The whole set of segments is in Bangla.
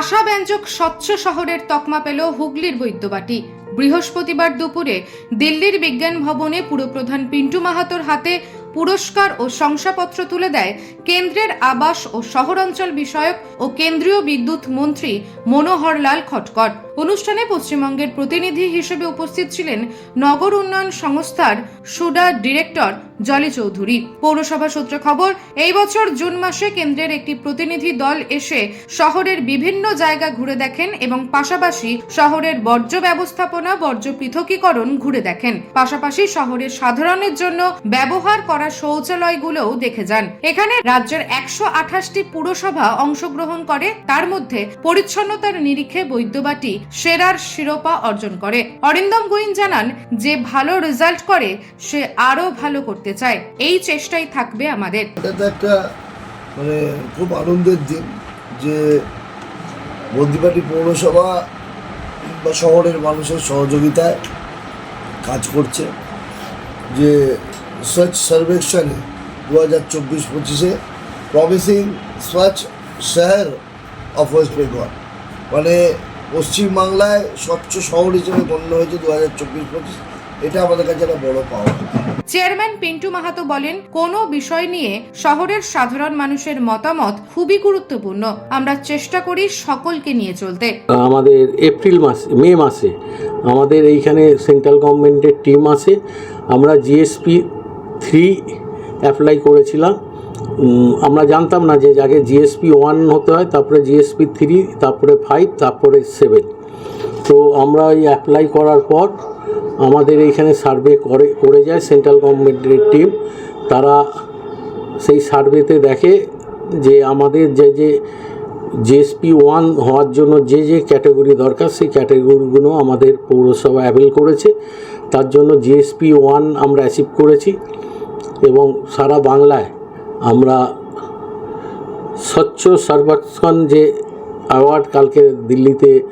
আশাব্যঞ্জক স্বচ্ছ শহরের তকমা পেল হুগলির বৈদ্যবাটি। বৃহস্পতিবার দুপুরে দিল্লির বিজ্ঞান ভবনে পুরপ্রধান পিন্টু মাহাতোর হাতে পুরস্কার ও শংসাপত্র তুলে দেয় কেন্দ্রের আবাস ও শহরাঞ্চল বিষয়ক ও কেন্দ্রীয় বিদ্যুৎ মন্ত্রী মনোহরলাল খটকর। অনুষ্ঠানে পশ্চিমবঙ্গের প্রতিনিধি হিসেবে উপস্থিত ছিলেন নগর উন্নয়ন সংস্থার সুডা ডিরেক্টর জলি চৌধুরী। পৌরসভা সূত্রে খবর, এই বছর জুন মাসে কেন্দ্রের একটি প্রতিনিধি দল এসে শহরের বিভিন্ন জায়গা ঘুরে দেখেন এবং পাশাপাশি শহরের বর্জ্য ব্যবস্থাপনা, বর্জ্য পৃথকীকরণ ঘুরে দেখেন। পাশাপাশি শহরের সাধারণের জন্য ব্যবহার করা শৌচালয়গুলোও দেখে যান। এখানে রাজ্যের একশো আঠাশটি পুরসভা অংশগ্রহণ করে, তার মধ্যে পরিচ্ছন্নতার নিরিখে বৈদ্যবাটি সেরার শিরোপা অর্জন করে। অরিন্দম গোয়েন জানান, যে ভালো রেজাল্ট করে, সে আরও ভালো করতে চায়। এই চেষ্টাই থাকবে আমাদের। এটা একটা মানে খুব আনন্দের দিন যে বন্দিপাটি পৌরসভা বা শহরের মানুষের সহযোগিতায় কাজ করছে। যে স্বচ্ছ সর্বেক্ষণে দু হাজার চব্বিশ পঁচিশে প্রমিসিং স্বচ্ছ শহর অফ ওয়েস্ট বেঙ্গল মানে পশ্চিমবাংলায় স্বচ্ছ শহর হিসেবে গণ্য হয়েছে দু হাজার চব্বিশ পঁচিশ। এটা আমাদের কাছে একটা বড় পাওয়া। চেয়ারম্যান পিন্টু মাহাতো বলেন কোনো বিষয় নিয়ে শহরের সাধারণ মানুষের মতামত খুবই গুরুত্বপূর্ণ। আমরা চেষ্টা করি সকলকে নিয়ে চলতে। আমাদের এপ্রিল মাস মে মাসে আমাদের এইখানে সেন্ট্রাল গভর্নমেন্টের টিম আছে। আমরা জিএসপি থ্রি অ্যাপ্লাই করেছিলাম। আমরা জানতাম না যে আগে জিএসপি ওয়ান হতে হয়, তারপরে জিএসপি থ্রি তারপরে ফাইভ তারপরে সেভেন তো আমরা ওই অ্যাপ্লাই করার পর আমাদের এইখানে সার্ভে করে করে যায় সেন্ট্রাল গভর্নমেন্টের টিম তারা সেই সার্ভেতে দেখে যে আমাদের যে যে জিএসপি ওয়ান হওয়ার জন্য যে যে ক্যাটাগরি দরকার, সেই ক্যাটাগরিগুলো আমাদের পৌরসভা অ্যাভেল করেছে। তার জন্য জিএসপি ওয়ান আমরা অ্যাচিভ করেছি এবং সারা বাংলায় আমরা স্বচ্ছ সর্বেক্ষণ যে অ্যাওয়ার্ড কালকে দিল্লিতে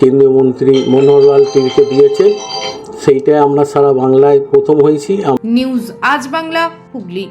কেন্দ্রীয় মন্ত্রী মনোহরলাল টিভিকে দিয়েছে সেইটায় আমরা সারা বাংলায় প্রথম হয়েছি। নিউজ আজ বাংলা, হুগলি।